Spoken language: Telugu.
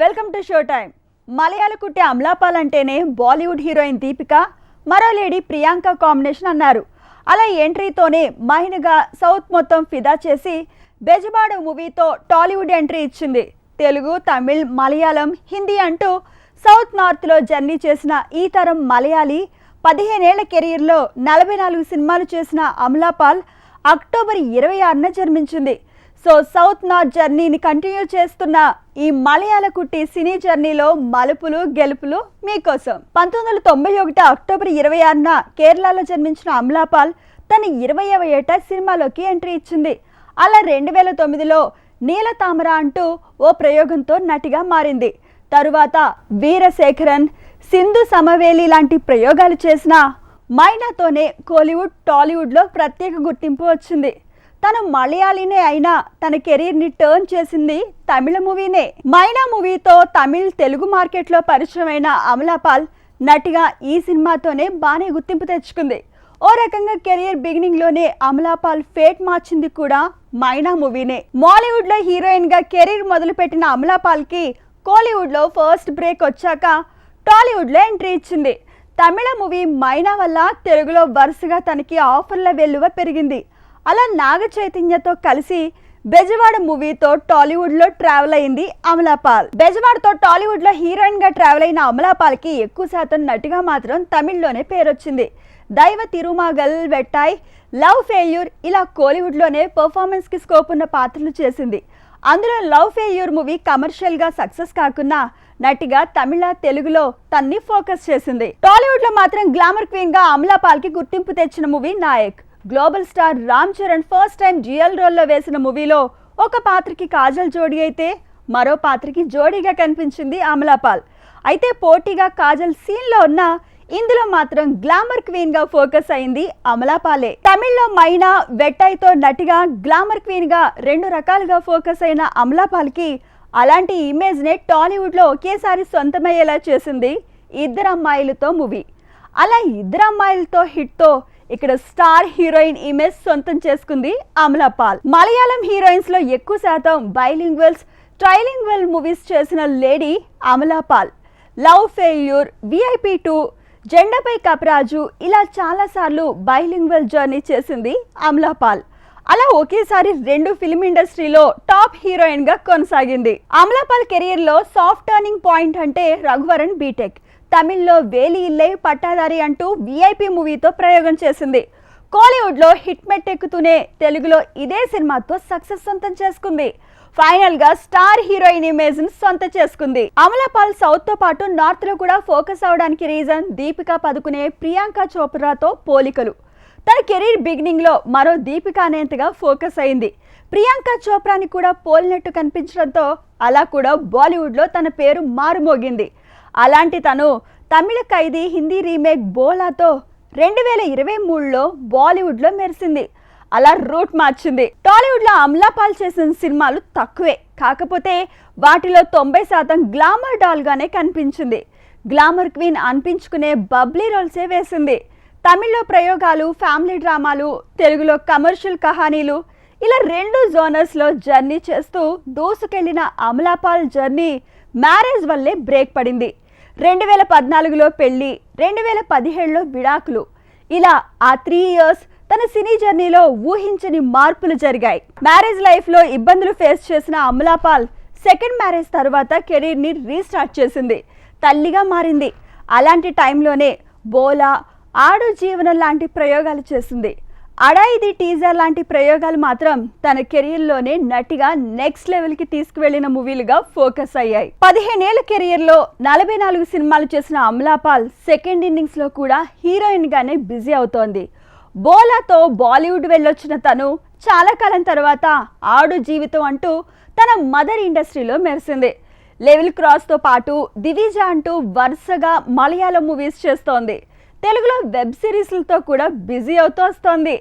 వెల్కమ్ టు షో టైం మలయాళ కుట్టి అమలాపాల్ అంటేనే బాలీవుడ్ హీరోయిన్ దీపిక మరో లేడీ ప్రియాంక కాంబినేషన్ అన్నారు. అలా ఎంట్రీతోనే మహిళగా సౌత్ మొత్తం ఫిదా చేసి బెజబాడు మూవీతో టాలీవుడ్ ఎంట్రీ ఇచ్చింది. తెలుగు తమిళ్ మలయాళం హిందీ అంటూ సౌత్ నార్త్లో జర్నీ చేసిన ఈ తరం మలయాళీ పదిహేనేళ్ళ కెరీర్లో నలభై నాలుగు సినిమాలు చేసిన అమలాపాల్ అక్టోబర్ ఇరవై ఆరున జన్మించింది. సో సౌత్ నార్త్ జర్నీని కంటిన్యూ చేస్తున్న ఈ మలయాళ కుట్టి సినీ జర్నీలో మలుపులు గెలుపులు మీకోసం. పంతొమ్మిది వందల తొంభై ఒకటి అక్టోబర్ ఇరవై ఆరున కేరళలో జన్మించిన అమలాపాల్ తన ఇరవైవ ఏట సినిమాలోకి ఎంట్రీ ఇచ్చింది. అలా రెండు వేల తొమ్మిదిలో నీల తామర అంటూ ఓ ప్రయోగంతో నటిగా మారింది. తరువాత వీరశేఖరన్ సింధు సమవేలి లాంటి ప్రయోగాలు చేసిన మైనాతోనే కోలీవుడ్ టాలీవుడ్లో ప్రత్యేక గుర్తింపు వచ్చింది. తన మలయాళీనే అయినా తన కెరీర్ని టర్న్ చేసింది తమిళ మూవీనే. మైనా మూవీతో తమిళ్ తెలుగు మార్కెట్లో పరిచయమైన అమలాపాల్ నటిగా ఈ సినిమాతోనే బాగానే గుర్తింపు తెచ్చుకుంది. ఓ రకంగా కెరియర్ బిగినింగ్లోనే అమలాపాల్ ఫేట్ మార్చింది కూడా మైనా మూవీనే. మాలీవుడ్లో హీరోయిన్గా కెరీర్ మొదలుపెట్టిన అమలాపాల్కి కోలీవుడ్లో ఫస్ట్ బ్రేక్ వచ్చాక టాలీవుడ్లో ఎంట్రీ ఇచ్చింది. తమిళ మూవీ మైనా వల్ల తెలుగులో వరుసగా తనకి ఆఫర్ల వెల్లువ పెరిగింది. అలా నాగ చైతన్యతో కలిసి బెజవాడ మూవీతో టాలీవుడ్లో ట్రావెల్ అయింది అమలాపాల్ బెజవాడతో టాలీవుడ్లో హీరోయిన్గా ట్రావెల్ అయిన అమలాపాల్కి ఎక్కువ శాతం నటిగా మాత్రం తమిళ్ళోనే పేరొచ్చింది. దైవ తిరుమాగల్ వెట్టాయ్ లవ్ ఫెయిల్యూర్ ఇలా కోలీవుడ్లోనే పర్ఫార్మెన్స్కి స్కోప్ ఉన్న పాత్రలు చేసింది. అందులో లవ్ ఫెయిల్యూర్ మూవీ కమర్షియల్గా సక్సెస్ కాకున్నా నటిగా తమిళ తెలుగులో తన్ని ఫోకస్ చేసింది. టాలీవుడ్లో మాత్రం గ్లామర్ క్వీన్గా అమలాపాల్కి గుర్తింపు తెచ్చిన movie Nayak. Global star Ram Charan first time GL రోల్లో వేసిన మూవీలో ఒక పాత్రకి కాజల్ జోడీ అయితే మరో పాత్రకి జోడీగా కనిపించింది అమలాపాల్ అయితే పోటీగా కాజల్ సీన్లో ఉన్న ఇందులో మాత్రం గ్లామర్ క్వీన్గా ఫోకస్ అయింది అమలాపాలే తమిళ్ళో మైనా వెట్టైతో నటిగా గ్లామర్ క్వీన్గా రెండు రకాలుగా ఫోకస్ అయిన అమలాపాల్కి అలాంటి ఇమేజ్ నే టాలీవుడ్లో ఒకేసారి సొంతమయ్యేలా చేసింది ఇద్దరు అమ్మాయిలతో మూవీ. అలా ఇద్దరు అమ్మాయిలతో హిట్తో ఇక్కడ స్టార్ హీరోయిన్ ఇమేజ్ సొంతం చేసుకుంది అమలాపాల్ మలయాళం హీరోయిన్స్లో ఎక్కువ శాతం బైలింగ్వెల్స్ ట్రైలింగ్వెల్ మూవీస్ చేసిన lady Amala Paul love failure VIP two జెండపై కపరాజు ఇలా చాలాసార్లు బైలింగ్వల్ జర్నీ చేసింది అమలాపాల్ అలా ఒకేసారి రెండు ఫిల్మ్ ఇండస్ట్రీలో టాప్ హీరోయిన్గా కొనసాగింది. అమలాపాల్ కెరీర్లో సాఫ్ట్ టర్నింగ్ పాయింట్ అంటే రఘువరన్ బీటెక్ తమిళ్ళో వేలి ఇల్లే పట్టాదారి అంటూ విఐపి మూవీతో ప్రయోగం చేసింది. కోలీవుడ్లో హిట్ మెట్టెక్కుతూనే తెలుగులో ఇదే సినిమాతో సక్సెస్ సొంతం చేసుకుంది. ఫైనల్గా స్టార్ హీరోయిన్ ఇమేజ్ని సొంత చేసుకుంది. అమలాపాల్ సౌత్తో పాటు నార్త్లో కూడా ఫోకస్ అవడానికి రీజన్ దీపికా పదుకునే ప్రియాంక చోప్రాతో పోలికలు. తన కెరీర్ బిగినింగ్లో మరో దీపిక అనేంతగా ఫోకస్ అయింది. ప్రియాంక చోప్రాని కూడా పోలినట్టు కనిపించడంతో అలా కూడా బాలీవుడ్లో తన పేరు మారుమోగింది. అలాంటి తను తమిళ ఖైదీ హిందీ రీమేక్ బోలాతో రెండు వేల ఇరవై మూడులో బాలీవుడ్లో మెరిసింది. అలా రూట్ మార్చింది. టాలీవుడ్లో అమలాపాల్ చేసిన సినిమాలు తక్కువే. కాకపోతే వాటిలో తొంభై శాతం గ్లామర్ డాల్గానే కనిపించింది. గ్లామర్ క్వీన్ అనిపించుకునే బబ్లీ రోల్సే వేసింది. తమిళ్ళో ప్రయోగాలు ఫ్యామిలీ డ్రామాలు తెలుగులో కమర్షియల్ కహానీలు ఇలా రెండు జోనర్స్లో జర్నీ చేస్తూ దూసుకెళ్ళిన అమలాపాల్ జర్నీ మ్యారేజ్ వల్లే బ్రేక్ పడింది. రెండు వేల పద్నాలుగులో పెళ్ళి రెండు వేల పదిహేడులో విడాకులు. ఇలా ఆ త్రీ ఇయర్స్ తన సినీ జర్నీలో ఊహించని మార్పులు జరిగాయి. మ్యారేజ్ లైఫ్లో ఇబ్బందులు ఫేస్ చేసిన అమలాపాల్ సెకండ్ మ్యారేజ్ తర్వాత కెరీర్ని రీస్టార్ట్ చేసింది. తల్లిగా మారింది. అలాంటి టైంలోనే బోలా ఆడు జీవనం లాంటి ప్రయోగాలు చేసింది. అడాయిది టీజర్ లాంటి ప్రయోగాలు మాత్రం తన కెరీర్లోనే నటిగా నెక్స్ట్ లెవెల్కి తీసుకువెళ్ళిన మూవీలుగా ఫోకస్ అయ్యాయి. పదిహేనేళ్ళ కెరియర్లో నలభై నాలుగు సినిమాలు చేసిన అమలాపాల్ సెకండ్ ఇన్నింగ్స్లో కూడా హీరోయిన్గానే బిజీ అవుతోంది. బోలాతో బాలీవుడ్ వెళ్ళొచ్చిన తను చాలా కాలం తర్వాత ఆడు జీవితం అంటూ తన మదర్ ఇండస్ట్రీలో మెరిసింది. లెవెల్ క్రాస్తో పాటు దివిజ అంటూ వరుసగా మలయాళం మూవీస్ చేస్తోంది. తెలుగులో వెబ్ సిరీస్లతో కూడా బిజీ అవుతూ వస్తోంది.